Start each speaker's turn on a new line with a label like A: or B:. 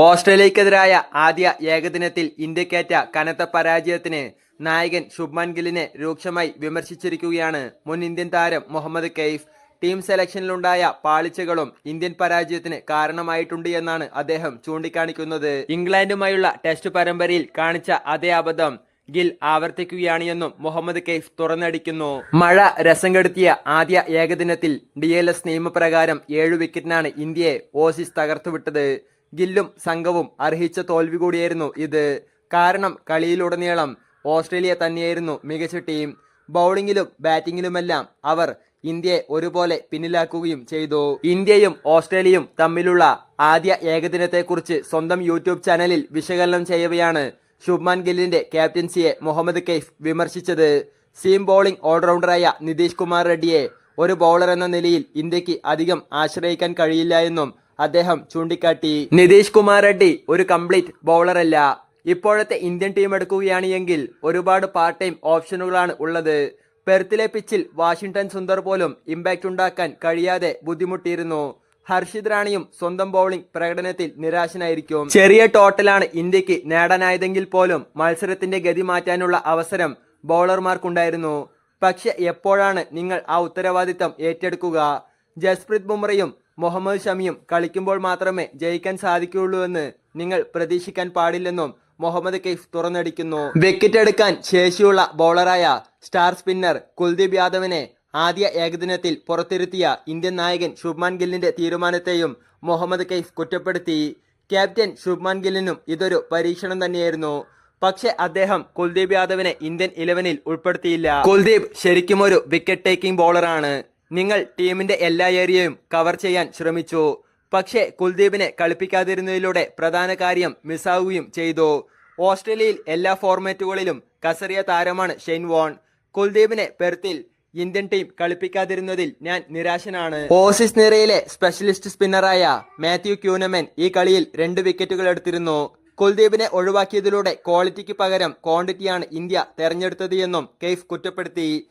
A: ഓസ്ട്രേലിയക്കെതിരായ ആദ്യ ഏകദിനത്തിൽ ഇന്ത്യക്കേറ്റ കനത്ത പരാജയത്തിന് നായകൻ ശുഭ്മാൻ ഗില്ലിനെ രൂക്ഷമായി വിമർശിച്ചിരിക്കുകയാണ് മുൻ ഇന്ത്യൻ താരം മുഹമ്മദ് കെയ്ഫ് ടീം സെലക്ഷനിലുണ്ടായ പാളിച്ചകളും ഇന്ത്യൻ പരാജയത്തിന് കാരണമായിട്ടുണ്ട് എന്നാണ് അദ്ദേഹം ചൂണ്ടിക്കാണിക്കുന്നത്. ഇംഗ്ലണ്ടുമായുള്ള ടെസ്റ്റ് പരമ്പരയിൽ കാണിച്ച അതേ അബദ്ധം ഗിൽ ആവർത്തിക്കുകയാണ് എന്നും മുഹമ്മദ് കെയ്ഫ് തുറന്നടിക്കുന്നു. മഴ രസം കെടുത്തിയ ആദ്യ ഏകദിനത്തിൽ ഡി എൽ എസ് നിയമപ്രകാരം ഏഴു വിക്കറ്റിനാണ് ഇന്ത്യയെ ഓസീസ് തകർത്തുവിട്ടത്. ഗില്ലും സംഘവും അർഹിച്ച തോൽവി കൂടിയായിരുന്നു ഇത്. കാരണം കളിയിലുടനീളം ഓസ്ട്രേലിയ തന്നെയായിരുന്നു മികച്ച ടീം. ബൗളിങ്ങിലും ബാറ്റിങ്ങിലുമെല്ലാം അവർ ഇന്ത്യയെ ഒരുപോലെ പിന്നിലാക്കുകയും ചെയ്തു. ഇന്ത്യയും ഓസ്ട്രേലിയയും തമ്മിലുള്ള ആദ്യ ഏകദിനത്തെക്കുറിച്ച് സ്വന്തം യൂട്യൂബ് ചാനലിൽ വിശകലനം ചെയ്യവെയാണ് ശുഭ്മാൻ ഗില്ലിന്റെ ക്യാപ്റ്റൻസിയെ മുഹമ്മദ് കെയ്ഫ് വിമർശിച്ചത്. സീം ബോളിംഗ് ഓൾറൗണ്ടറായ നിതീഷ് കുമാർ റെഡ്ഡിയെ ഒരു ബൗളർ എന്ന നിലയിൽ ഇന്ത്യയ്ക്ക് അധികം ആശ്രയിക്കാൻ കഴിയില്ല എന്നും അദ്ദേഹം ചൂണ്ടിക്കാട്ടി നിതീഷ് കുമാർ റെഡ്ഡി ഒരു കംപ്ലീറ്റ് ബൗളറല്ല. ഇപ്പോഴത്തെ ഇന്ത്യൻ ടീം എടുക്കുകയാണ് എങ്കിൽ ഒരുപാട് പാർട്ട് ടൈം ഓപ്ഷനുകളാണ് ഉള്ളത്. പെർത്തിലെ പിച്ചിൽ വാഷിംഗ്ടൺ സുന്ദർ പോലും ഇമ്പാക്റ്റ് ഉണ്ടാക്കാൻ കഴിയാതെ ബുദ്ധിമുട്ടിയിരുന്നു. ഹർഷിദ് റാണിയും സ്വന്തം ബൗളിംഗ് പ്രകടനത്തിൽ നിരാശനായിരിക്കും. ചെറിയ ടോട്ടലാണ് ഇന്ത്യയ്ക്ക് നേടാനായതെങ്കിൽ പോലും മത്സരത്തിന്റെ ഗതി മാറ്റാനുള്ള അവസരം ബൗളർമാർക്കുണ്ടായിരുന്നു പക്ഷെ എപ്പോഴാണ് നിങ്ങൾ ആ ഉത്തരവാദിത്തം ഏറ്റെടുക്കുക? ജസ്പ്രീത് ബുംറയും മുഹമ്മദ് ഷമിയും കളിക്കുമ്പോൾ മാത്രമേ ജയിക്കാൻ സാധിക്കുകയുള്ളൂ എന്ന് നിങ്ങൾ പ്രതീക്ഷിക്കാൻ പാടില്ലെന്നും മുഹമ്മദ് കെയ്ഫ് തുറന്നടിക്കുന്നു. വിക്കറ്റ് എടുക്കാൻ ശേഷിയുള്ള ബൗളറായ സ്റ്റാർ സ്പിന്നർ കുൽദീപ് യാദവിനെ ആദ്യ ഏകദിനത്തിൽ പുറത്തിരുത്തിയ ഇന്ത്യൻ നായകൻ ശുഭ്മാൻ ഗില്ലിന്റെ തീരുമാനത്തെയും മുഹമ്മദ് കെയ്ഫ് കുറ്റപ്പെടുത്തി. ക്യാപ്റ്റൻ ശുഭ്മാൻ ഗില്ലിനും ഇതൊരു പരീക്ഷണം തന്നെയായിരുന്നു. പക്ഷെ അദ്ദേഹം കുൽദീപ് യാദവിനെ ഇന്ത്യൻ ഇലവനിൽ ഉൾപ്പെടുത്തിയില്ല. കുൽദീപ് ശരിക്കും ഒരു വിക്കറ്റ് ടേക്കിംഗ് ബൗളറാണ് നിങ്ങൾ ടീമിന്റെ എല്ലാ ഏരിയയും കവർ ചെയ്യാൻ ശ്രമിച്ചു. പക്ഷേ കുൽദീപിനെ കളിപ്പിക്കാതിരുന്നതിലൂടെ പ്രധാന കാര്യം മിസ്സാവുകയും ചെയ്തു. ഓസ്ട്രേലിയയിൽ എല്ലാ ഫോർമാറ്റുകളിലും കസറിയ താരമാണ് ഷെയ്ൻ വോൺ. കുൽദീപിനെ പെർത്തിൽ ഇന്ത്യൻ ടീം കളിപ്പിക്കാതിരുന്നതിൽ ഞാൻ നിരാശനാണ്. ഓസിസ് നിരയിലെ സ്പെഷ്യലിസ്റ്റ് സ്പിന്നറായ മാത്യു ക്യൂനമൻ ഈ കളിയിൽ രണ്ട് വിക്കറ്റുകൾ എടുത്തിരുന്നു. കുൽദീപിനെ ഒഴിവാക്കിയതിലൂടെ ക്വാളിറ്റിക്ക് പകരം ക്വാണ്ടിറ്റിയാണ് ഇന്ത്യ തെരഞ്ഞെടുത്തത് എന്നും കെയ്ഫ് കുറ്റപ്പെടുത്തി.